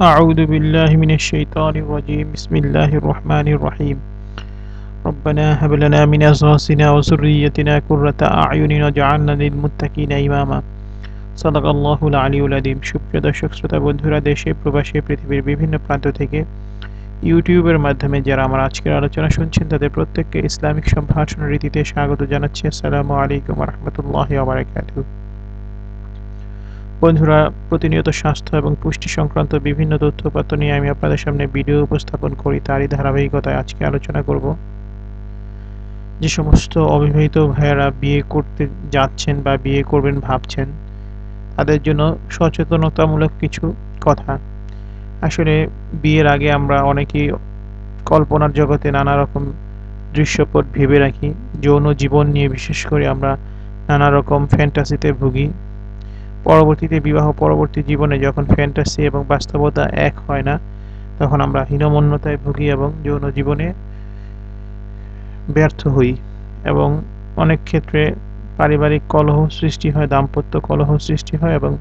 أعوذ بالله من الشيطان الرجيم بسم الله الرحمن الرحيم ربنا هب لنا من أزواجنا وذريتنا قرة أعين واجعلنا للمتقين إماما صدق الله العلي العظيم সুপ্রিয় দর্শক শ্রোতা বন্ধুরা দেশে প্রবাসে পৃথিবীর বিভিন্ন প্রান্ত থেকে ইউটিউবের মাধ্যমে যারা আমার আজকের আলোচনা শুনছেন তাদের প্রত্যেককে ইসলামিক সম্ভাষণ রীতিতে স্বাগত জানাচ্ছি আসসালামু আলাইকুম রহমতুল্লাহ আবরাকাতুহ বন্ধুরা, প্রতিনিয়ত স্বাস্থ্য এবং পুষ্টি সংক্রান্ত বিভিন্ন তথ্যপত্র নিয়ে আমি আপনাদের সামনে ভিডিও উপস্থাপন করি, তারই ধারাবাহিকতায় আজকে আলোচনা করব। যে সমস্ত অবিবাহিত ভাইয়েরা বিয়ে করতে যাচ্ছেন বা বিয়ে করবেন ভাবছেন, তাদের জন্য সচেতনতামূলক কিছু কথা। আসলে, বিয়ের আগে আমরা অনেকেই কল্পনার জগতে নানা রকম দৃশ্যপট ভেবে রাখি, যৌন জীবন নিয়ে বিশেষ করে আমরা নানা রকম ফ্যান্টাসিতে ভুগি। পরবর্তীতে বিবাহ, পরবর্তী জীবনে যখন ফ্যান্টাসি এবং বাস্তবতা এক হয় না, তখন আমরা হীনমন্যতায় ভুগি এবং যৌন জীবনে ব্যর্থ হই এবং অনেক ক্ষেত্রে পারিবারিক কলহ সৃষ্টি হয়, দাম্পত্য কলহ সৃষ্টি হয় এবং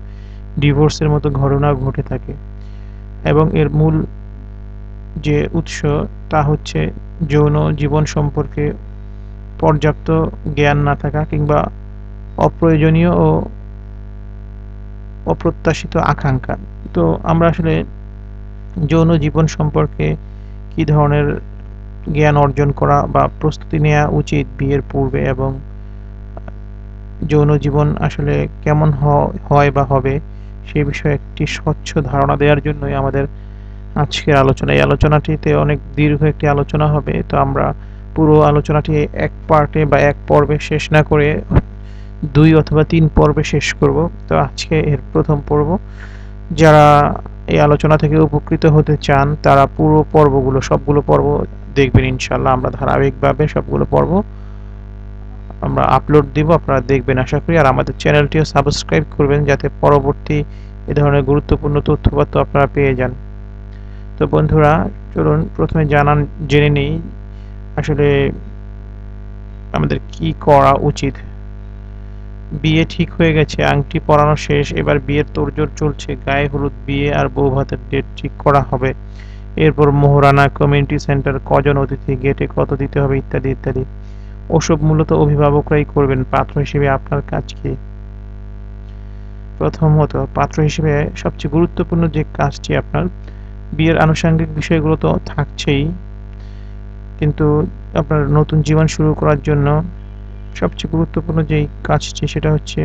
ডিভোর্সের মতো ঘটনা ঘটে থাকে। এবং এর মূল যে উৎস তা হচ্ছে যৌন জীবন সম্পর্কে পর্যাপ্ত জ্ঞান না থাকা কিংবা অপ্রয়োজনীয় ও অপ্রত্যাশিত আকাঙ্ক্ষা। তো আমরা আসলে যৌন জীবন সম্পর্কে কি ধরনের জ্ঞান অর্জন করা বা প্রস্তুতি নেওয়া উচিত বিয়ের পূর্বে এবং যৌন জীবন আসলে কেমন হয় বা হবে সেই বিষয়ে একটি স্বচ্ছ ধারণা দেওয়ার জন্যই আমাদের আজকের আলোচনা। এই আলোচনাটিতে অনেক দীর্ঘ একটি আলোচনা হবে, তো আমরা পুরো আলোচনাটি এক পার্টে বা এক পর্বে শেষ না করে দুই অথবা তিন পর্বে শেষ করব। তো আজকে এর প্রথম পর্ব। যারা এই আলোচনা থেকে উপকৃত হতে চান, তারা পুরো পর্বগুলো, সবগুলো পর্ব দেখবেন ইনশাল্লাহ আমরা ধারাবাহিকভাবে সবগুলো পর্ব আমরা আপলোড দিব, আপনারা দেখবেন আশা করি। আর আমাদের চ্যানেলটিও সাবস্ক্রাইব করবেন, যাতে পরবর্তী এ ধরনের গুরুত্বপূর্ণ তথ্যপত্র আপনারা পেয়ে যান। তো বন্ধুরা, চলুন প্রথমে জানান, জেনে নিই আসলে আমাদের কি করা উচিত। বিয়ে ঠিক হয়ে গেছে, আংটি পরানো শেষ, এবার বিয়ের তোড়জোড় চলছে, গায়ে হলুদ বিয়ে আর বউ ভাতের ডেট ঠিক করা হবে। এরপর মোহরানা কমিউনিটি সেন্টার কজন অতিথি গেটে কত দিতে হবে, ইত্যাদি ইত্যাদি। ওসব মূলত অভিভাবকরাই করবেন, পাত্র হিসেবে আপনার কাজ কি? প্রথমত, পাত্র হিসেবে সবচেয়ে গুরুত্বপূর্ণ যে কাজটি আপনার, বিয়ের আনুষঙ্গিক বিষয়গুলো তো থাকছেই, কিন্তু আপনার নতুন জীবন শুরু করার জন্য সবচেয়ে গুরুত্বপূর্ণ যেই কাজটি সেটা হচ্ছে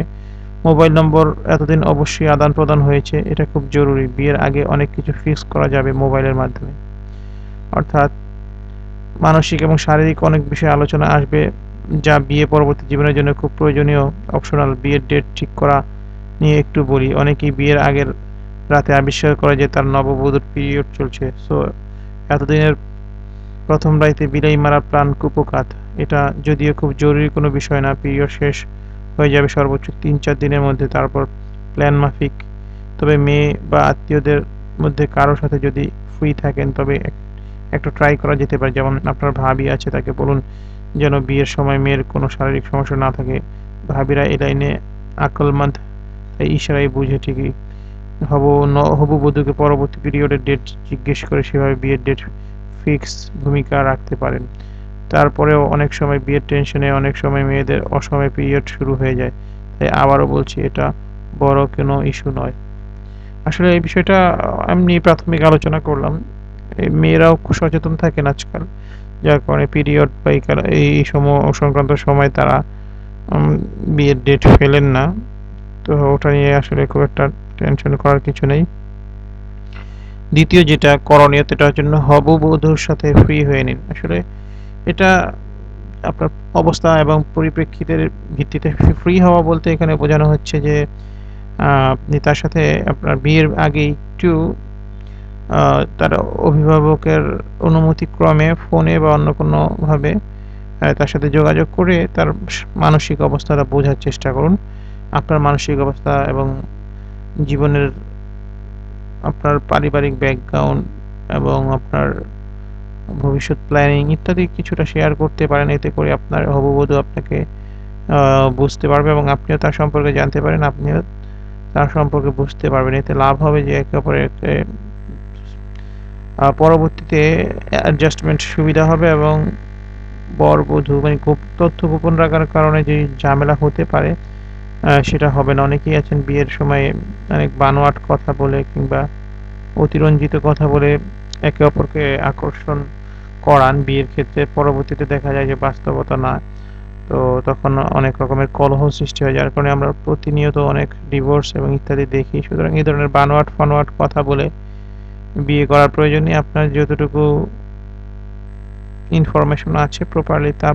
মোবাইল নম্বর এতদিন অবশ্যই আদান প্রদান হয়েছে, এটা খুব জরুরি। বিয়ের আগে অনেক কিছু ফিক্স করা যাবে মোবাইলের মাধ্যমে। অর্থাৎ মানসিক এবং শারীরিক অনেক বিষয়ে আলোচনা আসবে, যা বিয়ে পরবর্তী জীবনের জন্য খুব প্রয়োজনীয়। অপশনাল বিয়ের ডেট ঠিক করা নিয়ে একটু বলি। অনেকেই বিয়ের আগের রাতে আবিষ্কার করে যে তার নববধূর পিরিয়ড চলছে। সো এতদিনের প্রথম রাইতে বিলাই মারা প্রাণ কুপকাত। এটা যদিও খুব জরুরি কোনো বিষয় না, পিরিয়ড শেষ হয়ে যাবে সর্বোচ্চ তিন চার দিনের মধ্যে, তারপর প্ল্যান মাফিক। তবে মেয়ে বা আত্মীয়দের মধ্যে কারোর সাথে যদি ফ্রি থাকেন, তবে একটু ট্রাই করা যেতে পারে। যেমন আপনার ভাবি আছে, তাকে বলুন যেন বিয়ের সময় মেয়ের কোনো শারীরিক সমস্যা না থাকে। ভাবিরা এ লাইনে আকলমান্ত তাই ইশারাই বুঝে ঠিকই। হব ন, হবু বধূকে পরবর্তী পিরিয়ডের ডেট জিজ্ঞেস করে সেভাবে বিয়ের ডেট ফিক্স ভূমিকা রাখতে পারেন। তারপরেও অনেক সময় বিয়ের টেনশনে, অনেক সময় মেয়েদের অসময় পিরিয়ড শুরু হয়ে যায়। তাই আবারও বলছি, এটা বড় কোনো ইস্যু নয়। আসলে এই বিষয়টা এমনি প্রাথমিক আলোচনা করলাম। মেয়েরাও খুব সচেতন থাকেন আজকাল। যার কারণে পিরিয়ড বা এই সময় সংক্রান্ত সময় তারা বিয়ের ডেট ফেলেন না। তো ওটা নিয়ে আসলে খুব একটা টেনশন করার কিছু নেই। দ্বিতীয় যেটা করণীয় সেটার জন্য হবু বধূর সাথে ফ্রি হয়ে নিন। আসলে এটা আপনার অবস্থা এবং পরিপ্রেক্ষিতের ভিত্তিতে ফ্রি হওয়া বলতে এখানে বোঝানো হচ্ছে যে আপনি তার সাথে আপনার বিয়ের আগে একটু তার অভিভাবকের অনুমতিক্রমে ফোনে বা অন্য কোনোভাবে তার সাথে যোগাযোগ করে তার মানসিক অবস্থাটা বোঝার চেষ্টা করুন। আপনার মানসিক অবস্থা এবং জীবনের আপনার পারিবারিক ব্যাকগ্রাউন্ড এবং আপনার ভবিষ্যৎ প্ল্যানিং ইত্যাদি কিছুটা শেয়ার করতে পারেন। এতে করে আপনার হববধূ আপনাকে বুঝতে পারবে এবং আপনিও তার সম্পর্কে জানতে পারেন, আপনিও তার সম্পর্কে বুঝতে পারবেন। এতে লাভ হবে যে একে অপরকে আ পরবর্তীতে অ্যাডজাস্টমেন্ট সুবিধা হবে এবং বর-বধূ মানে গোপ তথ্য গোপন রাখার কারণে যে ঝামেলা হতে পারে সেটা হবে না। অনেকেই আছেন বিয়ের সময়ে অনেক বানোয়াট কথা বলে কিংবা অতিরঞ্জিত কথা বলে একে অপরকে আকর্ষণ করান বিয়ের ক্ষেত্রে। পরবর্তীতে দেখা যায় যে বাস্তবতা না। তো তখন অনেক রকমের কলহ সৃষ্টি হয়। যার কারণে আমরা প্রতিনিয়ত অনেক ডিভোর্স এবং ইত্যাদি দেখি। সুতরাং এই ধরনের বানোয়াট-ফানোয়াট কথা বলে বিয়ে করার প্রয়োজন নেই। আপনার যতটুকু ইনফরমেশন আছে প্রপারলি তা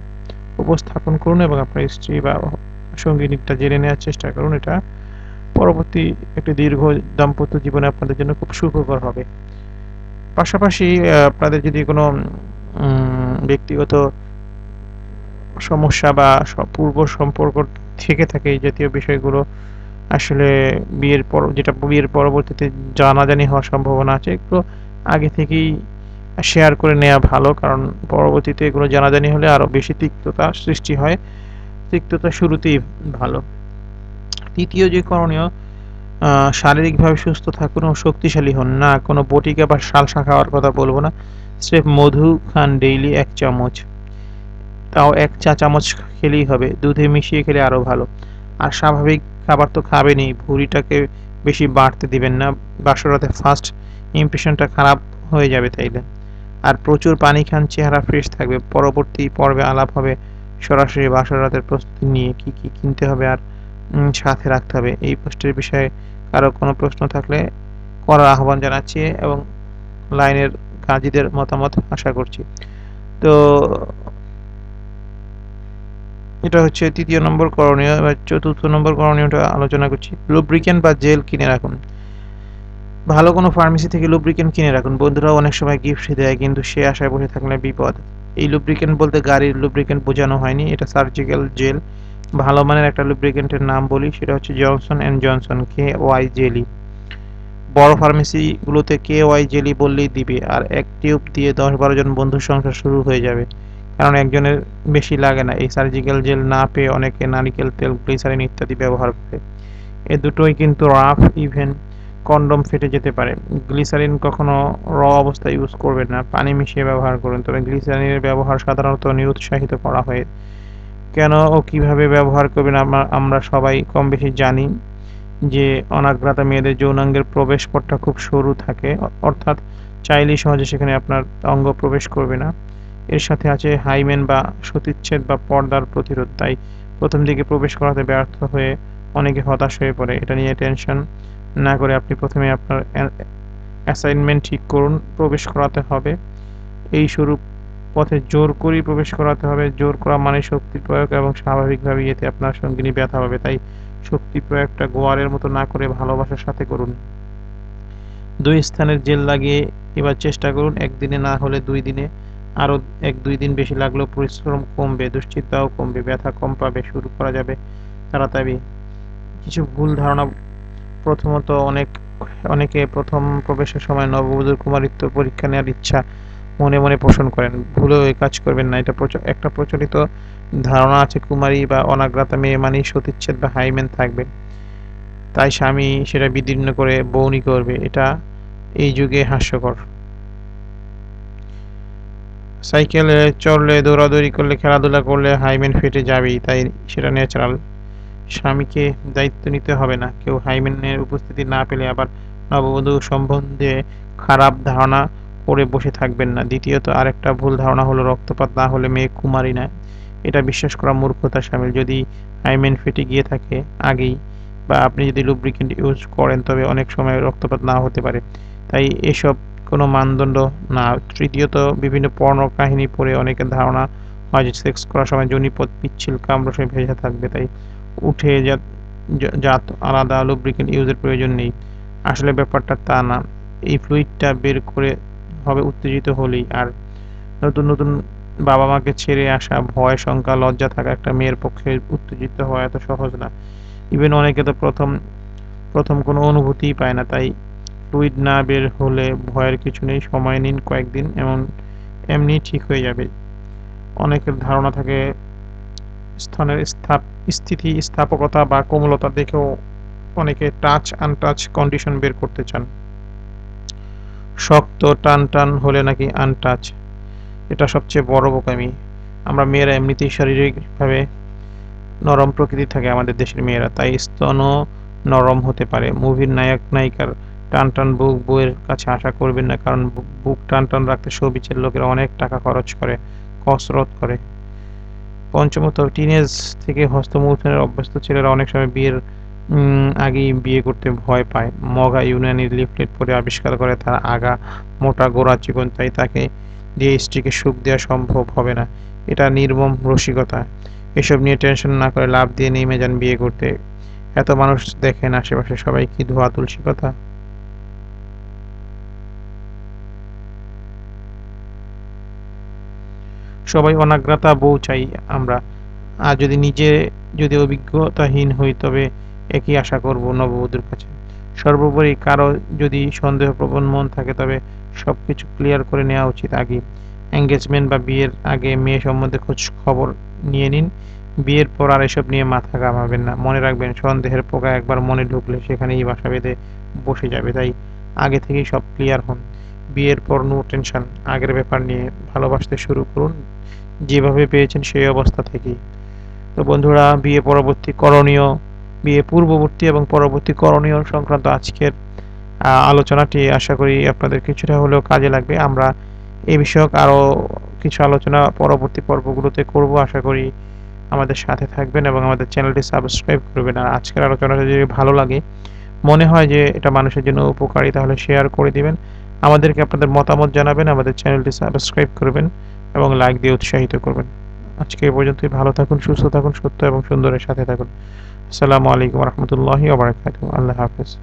উপস্থাপন করুন এবং আপনার স্ত্রী বা সঙ্গিনীরটা জেনে নেওয়ার চেষ্টা করুন। এটা পরবর্তী একটি দীর্ঘ দাম্পত্য জীবনে আপনাদের জন্য খুব সুখকর হবে। পাশাপাশি আপনাদের যদি কোনো ব্যক্তিগত সমস্যা বা পূর্ব সম্পর্ক থেকে থাকে এই জাতীয় বিষয়গুলো, আসলে বিয়ের পর, যেটা বিয়ের পরবর্তীতে জানাজানি হওয়ার সম্ভাবনা আছে। একটু আগে থেকেই শেয়ার করে নেওয়া ভালো। কারণ পরবর্তীতে এগুলো জানাজানি হলে আরও বেশি তিক্ততা সৃষ্টি হয়। তিক্ততা শুরুতেই ভালো। তৃতীয় যে করণীয় শারীরিকভাবে সুস্থ থাকুন ও শক্তিশালী হন। না, কোনো বটিকা বা সালসা খাওয়ার কথা বলব না। স্রেফ মধু খান ডেইলি ১ চামচ। তাও ১ চা চামচ খেলেই হবে। দুধে মিশিয়ে খেলে আরও ভালো। আর স্বাভাবিক খাবার তো খাবেনই। ভুঁড়িটাকে বেশি বাড়তে দিবেন না। বাসরাতে ফার্স্ট ইমপ্রেশনটা খারাপ হয়ে যাবে তাইলে। আর প্রচুর পানি খান, চেহারা ফ্রেশ থাকবে। পরবর্তী পর্বে আলাপ হবে সরাসরি বাসরাতের প্রস্তুতি নিয়ে কি, কি কিনতে হবে আর সাথে রাখতে হবে। এই পোস্টের বিষয়ে কারও কোনো প্রশ্ন থাকলে করার আহ্বান জানাচ্ছি এবং লাইনের গাজীদের মতামত আশা করছি। তো এটা হচ্ছে তৃতীয় নম্বর করণীয়। এবার ৪র্থ নম্বর করণীয়টা আলোচনা করছি। লুব্রিক্যান্ট বা জেল কিনে রাখুন। ভালো কোনো ফার্মেসি থেকে লুব্রিক্যান্ট কিনে রাখুন। বন্ধুরাও অনেক সময় গিফট দেয় কিন্তু সে আশায় বসে থাকলে বিপদ। এই লুব্রিক্যান্ট বলতে গাড়ির লুব্রিক্যান্ট বোঝানো হয়নি। এটা সার্জিক্যাল জেল। ভালো মানের একটা লুব্রিক্যান্টের নাম বলি সেটা হচ্ছে Johnson and Johnson K Y jelly. বড় ফার্মেসিগুলোতে কে ওয়াই জেলি বললেই দিবে। আর এক টিউব দিয়ে ১০-১২ জন বন্ধুর সংসার শুরু হয়ে যাবে। কারণ একজনের বেশি লাগে না। এই সার্জিক্যাল জেল না পেয়ে অনেকে নারিকেল তেল, গ্লিসারিন ইত্যাদি ব্যবহার করে। এ দুটোই কিন্তু রাফ ইভেন কনডম ফেটে যেতে পারে। গ্লিসারিন কখনো র অবস্থায় ইউজ করবেন না। পানি মিশিয়ে ব্যবহার করুন। তবে গ্লিসারিনের ব্যবহার সাধারণত নিরুৎসাহিত করা হয়। কেন ও কীভাবে ব্যবহার করবেন আমা আমরা সবাই কমবেশি জানি যে, অনাগ্রাতা মেয়েদের যৌনাঙ্গের প্রবেশপথটা খুব সরু থাকে। অর্থাৎ চাইলেই সহজে সেখানে আপনার অঙ্গ প্রবেশ করবে না। এর সাথে আছে হাইমেন বা সতীচ্ছেদ বা পর্দার প্রতিরোধ। তাই প্রথম দিকে প্রবেশ করাতে ব্যর্থ হয়ে অনেকে হতাশ হয়ে পড়ে। এটা নিয়ে টেনশন না করে আপনি প্রথমে আপনার অ্যাসাইনমেন্ট ঠিক করুন। প্রবেশ করাতে হবে। এই সরু পথে জোর করেই প্রবেশ করাতে হবে। জোর করা মানে শক্তি প্রয়োগ এবং স্বাভাবিকভাবে এতে আপনার সঙ্গিনী ব্যথা পাবে। তাই শক্তি প্রয়োগটা গোয়ারের মতো না করে ভালোবাসার সাথে করুন। দুই স্থানের জেল লাগিয়ে এবার চেষ্টা করুন। একদিনে না হলে দুই দিনে। আরও এক দুই দিন বেশি লাগলেও পরিশ্রম কমবে, দুশ্চিন্তাও কমবে, ব্যথা কম পাবে। শুরু করা যাবে তাড়াতাড়ি। কিছু ভুল ধারণা প্রথমত অনেক অনেকে প্রথম প্রবেশের সময় নববধূর কুমারিত্ব পরীক্ষা নেওয়ার ইচ্ছা মনে, মনে পোষণ করেন। ভুলেও এই কাজ করবেন না। এটা একটা প্রচলিত ধারণা আছে কুমারী বা অনাগ্রাতা মেয়ে মানেই সতীচ্ছেদ বা হাইমেন থাকবে। তাই স্বামী সেটা বিদীর্ণ করে বউনি করবে। এটা এই যুগে হাস্যকর। সাইকেলে চড়লে, দৌড়াদৌড়ি করলে, খেলাধুলা করলে হাইমেন ফেটে যাবেই। তাই সেটা ন্যাচারাল। স্বামীকে দায়িত্ব নিতে হবে না। কেউ হাইমেনের উপস্থিতি না পেলে আবার নববধূ সম্বন্ধে খারাপ ধারণা করে বসে থাকবেন না। দ্বিতীয়ত, আরেকটা ভুল ধারণা হলো রক্তপাত, না হলে মেয়ে কুমারী না এটা বিশ্বাস করা মূর্খতা সামিল যদি হাইমেন ফেটে গিয়ে থাকে আগেই বা আপনি যদি লুব্রিক্যান্ট ইউজ করেন, তবে অনেক সময় রক্তপাত না হতে পারে। তাই এসব কোনো মানদণ্ড না। তৃতীয়ত, বিভিন্ন পর্নো কাহিনী পড়ে অনেকের ধারণা হয় যে সেক্স করার সময় যোনিপথ পিচ্ছিল কামরসে ভেজা থাকবে। তাই উঠে যাত জাত আলাদা লুব্রিক্যান্ট ইউজের প্রয়োজন নেই। আসলে ব্যাপারটা তা না। এই ফ্লুইডটা বের করে হবে উত্তেজিত হলেই। আর নতুন, নতুন বাবা-মাকে ছেড়ে আসা ভয়, শঙ্কা, লজ্জা থাকা একটা মেয়ের পক্ষে উত্তেজিত হওয়া এত সহজ না। ইভেন অনেকে তো প্রথম, প্রথম কোনো অনুভূতিই পায় না। তাই ফ্লুইড না বের হলে ভয়ের কিছু নেই। সময় নিন কয়েকদিন এমন এমনিই ঠিক হয়ে যাবে। অনেকের ধারণা থাকে স্তনের স্থাপ, স্থিতি, স্থাপকতা বা কোমলতা দেখেও অনেকে টাচ আনটাচ কন্ডিশন বের করতে চান। শক্ত টান টান হলে নাকি আনটাচ এটা সবচেয়ে বড় বোকামি। আমরা মেয়েরা এমনিতেই শারীরিকভাবে নরম প্রকৃতি থাকে আমাদের দেশের মেয়েরা, তাই স্তনও নরম হতে পারে। মুভির নায়ক, নায়িকার টান টান বুক বইয়ের কাছে আশা করবেন না, কারণ বুক টান টান রাখতে শোবিচের লোকেরা অনেক টাকা খরচ করে, কসরত করে। পঞ্চমত টিনেজ থেকে হস্তমৈথুনের অভ্যস্ত ছেলেরা অনেক সময় বিয়ের আগেই বিয়ে করতে ভয় পায়। মগা ইউনিয়নি লিফলেট পরে আবিষ্কার করে তার আগা মোটা গোড়া চিকন তাই তাকে দিয়ে স্ত্রীকে সুখ দেওয়া সম্ভব হবে না। এটা নির্মম রসিকতা। এসব নিয়ে টেনশন না করে লাভ দিয়ে নেমে যান বিয়ে করতে। এত মানুষ দেখেন আশেপাশে সবাই কি ধোয়া তুলসী কথা সবাই অনাগ্রতা বউ চাই আমরা। আর যদি নিজে যদি অভিজ্ঞতাহীন হই, তবে একই আশা করব নববধূর কাছে। সর্বোপরি কারও যদি সন্দেহপ্রবণ মন থাকে, তবে সব কিছু ক্লিয়ার করে নেওয়া উচিত আগে। এঙ্গেজমেন্ট বা বিয়ের আগে মেয়ে সম্বন্ধে খোঁজ খবর নিয়ে নিন। বিয়ের পর আর এসব নিয়ে মাথা ঘামাবেন না। মনে রাখবেন, সন্দেহের পোকা একবার মনে ঢুকলে সেখানেই বাসা বেঁধে বসে যাবে। তাই আগে থেকেই সব ক্লিয়ার হন। বিয়ের পর নো টেনশন, আগের ব্যাপার নিয়ে ভালোবাসতে শুরু করুন, যেভাবে পেয়েছেন সেই অবস্থা থেকেই। তো বন্ধুরা, বিয়ে পরবর্তী করণীয়, বিয়ে পূর্ববর্তী এবং পরবর্তী করণীয় সংক্রান্ত আজকের আলোচনাটি আশা করি আপনাদের কিছুটা হলেও কাজে লাগবে। আমরা এ বিষয়ক আরও কিছু আলোচনা পরবর্তী পর্বগুলোতে করব। আশা করি আমাদের সাথে থাকবেন এবং আমাদের চ্যানেলটি সাবস্ক্রাইব করবেন। আর আজকের আলোচনাটা যদি ভালো লাগে, মনে হয় যে এটা মানুষের জন্য উপকারী, তাহলে শেয়ার করে দিবেন। আমাদেরকে আপনাদের মতামত জানাবেন, আমাদের চ্যানেলটি সাবস্ক্রাইব করবেন এবং লাইক দিয়ে উৎসাহিত করবেন। আজকে এ পর্যন্তই, ভালো থাকুন, সুস্থ থাকুন, সত্য এবং সুন্দরের সাথে থাকুন। আসসালামু আলাইকুম রহমতুল্লাহি আল্লাহ হাফেজ।